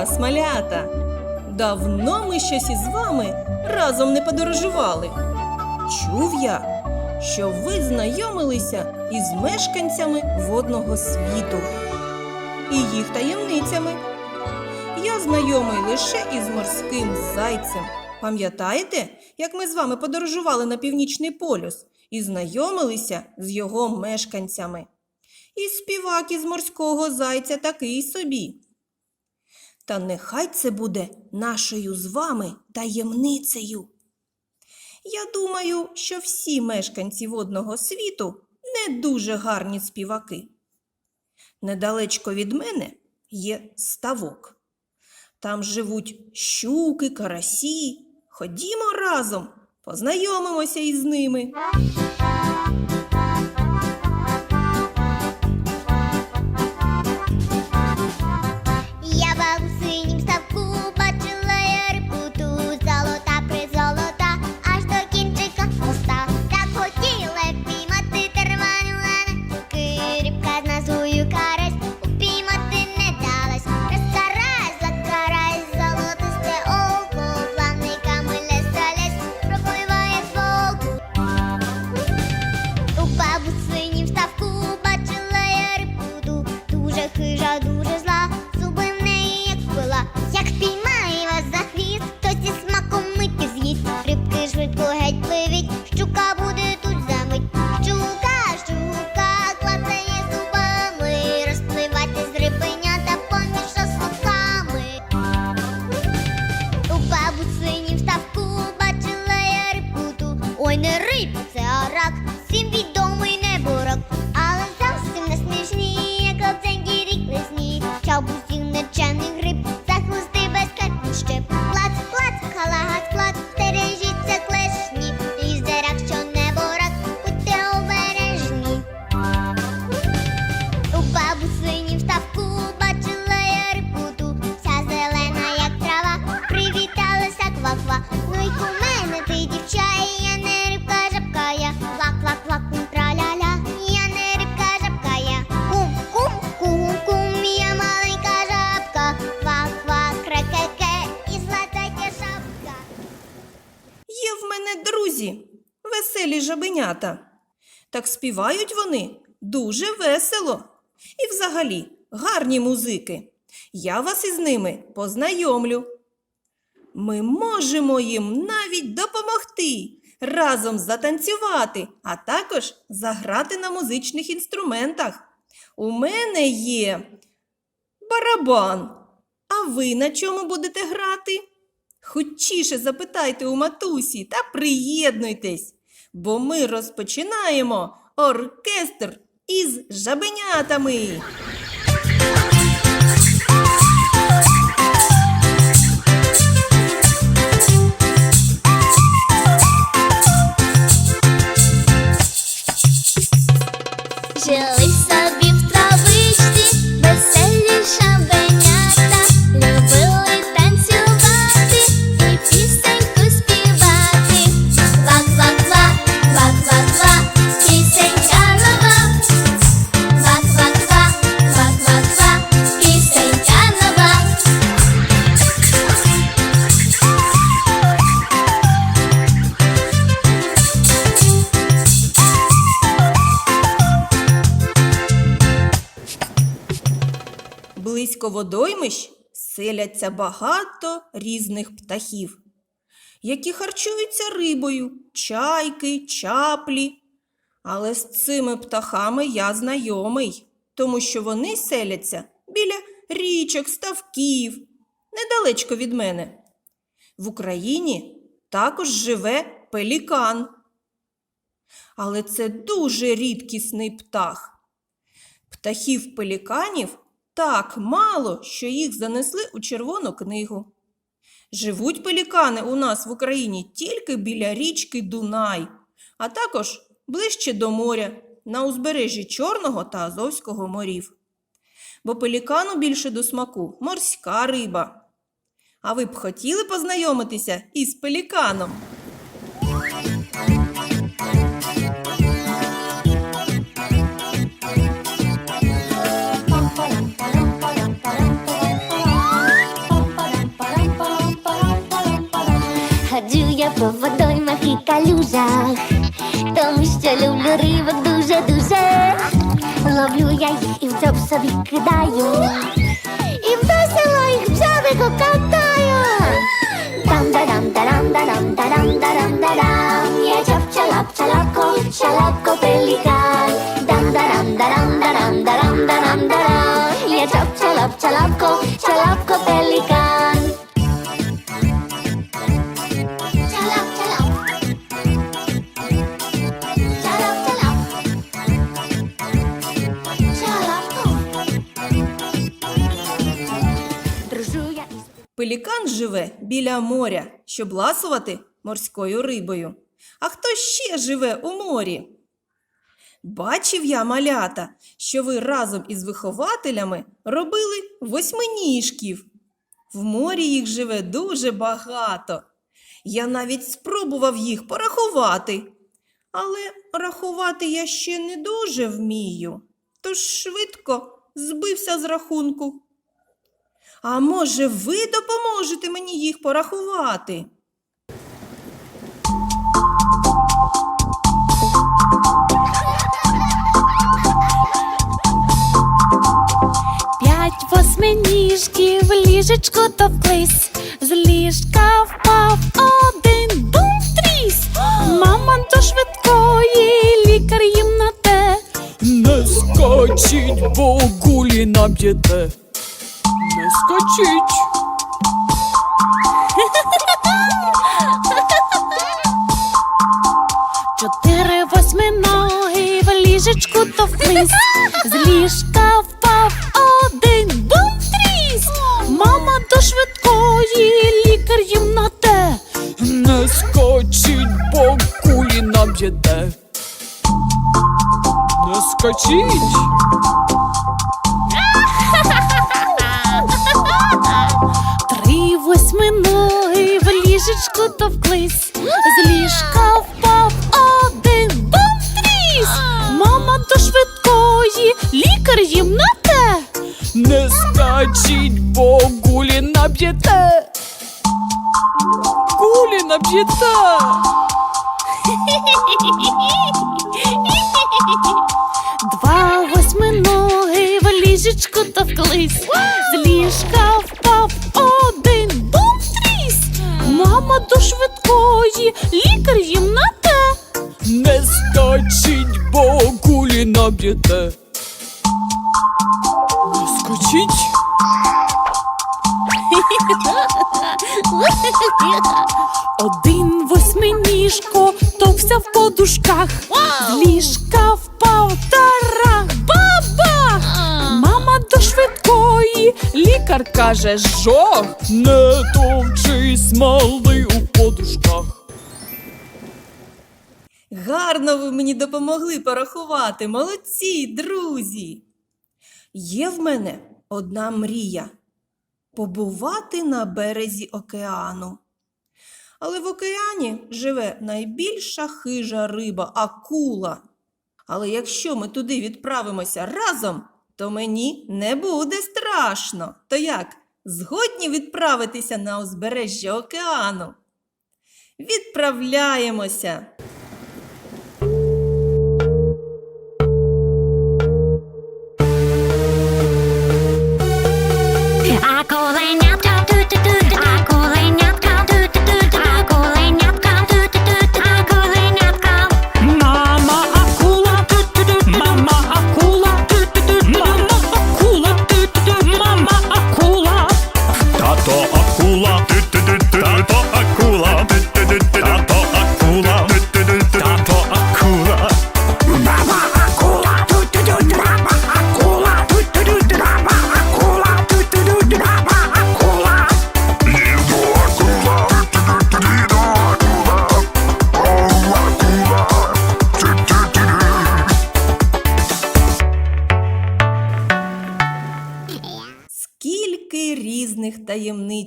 вас, малята! Давно ми щось із вами разом не подорожували. Чув я, що ви знайомилися із мешканцями водного світу і їх таємницями. Я знайомий лише із морським зайцем. Пам'ятаєте, як ми з вами подорожували на північний полюс і знайомилися з його мешканцями? І співак із морського зайця такий собі. Та нехай це буде нашою з вами таємницею. Я думаю, що всі мешканці водного світу не дуже гарні співаки. Недалечко від мене є ставок. Там живуть щуки, карасі. Ходімо разом, познайомимося із ними. Ой, не рибка, це арак, всім відомий Веселі. Так співають вони дуже весело. І взагалі гарні музики. Я вас із ними познайомлю. Ми можемо їм навіть допомогти, разом затанцювати, а також заграти на музичних інструментах. У мене є барабан. А ви на чому будете грати? Хочіше запитайте у матусі та приєднуйтесь, бо ми розпочинаємо оркестр із жабенятами. Жили водоймищ селяться багато різних птахів, які харчуються рибою, чайки, чаплі. Але з цими птахами я знайомий, тому що вони селяться біля річок, ставків, недалечко від мене. В Україні також живе пелікан. Але це дуже рідкісний птах. Птахів пеліканів так мало, що їх занесли у Червону книгу. Живуть пелікани у нас в Україні тільки біля річки Дунай, а також ближче до моря, на узбережжі Чорного та Азовського морів. Бо пелікану більше до смаку морська риба. А ви б хотіли познайомитися із пеліканом? по водоймах і калюжах, тому що люблю рибок дуже-дуже. Ловлю я їх і в дзьоб собі кидаю, і весело їх в дзьобику катаю. Дам да дам да дам да дам да дам да дам да дам Я чап чалап чалапко, чалапко пелікан Дам да дам да дам да дам да дам да дам да дам Я чап чалап чалапко, чалапко пелікан Пелікан живе біля моря, щоб ласувати морською рибою. А хто ще живе у морі? Бачив я, малята, що ви разом із вихователями робили восьминіжків. В морі їх живе дуже багато. Я навіть спробував їх порахувати. Але рахувати я ще не дуже вмію, тож швидко збився з рахунку. А може, ви допоможете мені їх порахувати? П'ять восьминіжків ліжечко товклись, з ліжка впав один бум тріс. Мама до швидкої, лікар їм на те. Не скачіть, бо кулі наб'єте. Скачіть. Чотири восьминоги в ліжечку товклись, з ліжка впав один бум тріс. Мама до швидкої, лікар їм на те. Не скачіть, бо кулі наб'єте. Не скачіть. В ліжечку товклись, з ліжка впав один бум тріс. Мама до швидкої, лікар їм на те. Не скачіть, бо кулі наб'єте. Кулі наб'єте. Два восьминоги в ліжечку товклись, з ліжка впав один. Мама до швидкої, лікар їм на те. Не скачіть, бо кулі наб'єте. Не скачіть. Один восьминіжко товся в подушках, ліжка впав лікар каже, Жах, не товчись, малий у подушках. Гарно ви мені допомогли порахувати, молодці, друзі. Є в мене одна мрія побувати на березі океану. Але в океані живе найбільша хижа риба акула. Але якщо ми туди відправимося разом, то мені не буде страшно. То як, згодні відправитися на узбережжя океану? Відправляємося!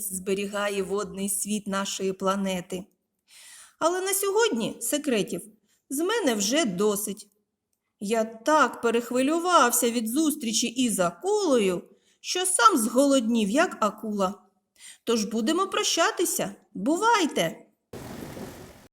Таємниць зберігає водний світ нашої планети. Але на сьогодні секретів з мене вже досить. Я так перехвилювався від зустрічі із акулою, що сам зголоднів, як акула. Тож будемо прощатися. Бувайте!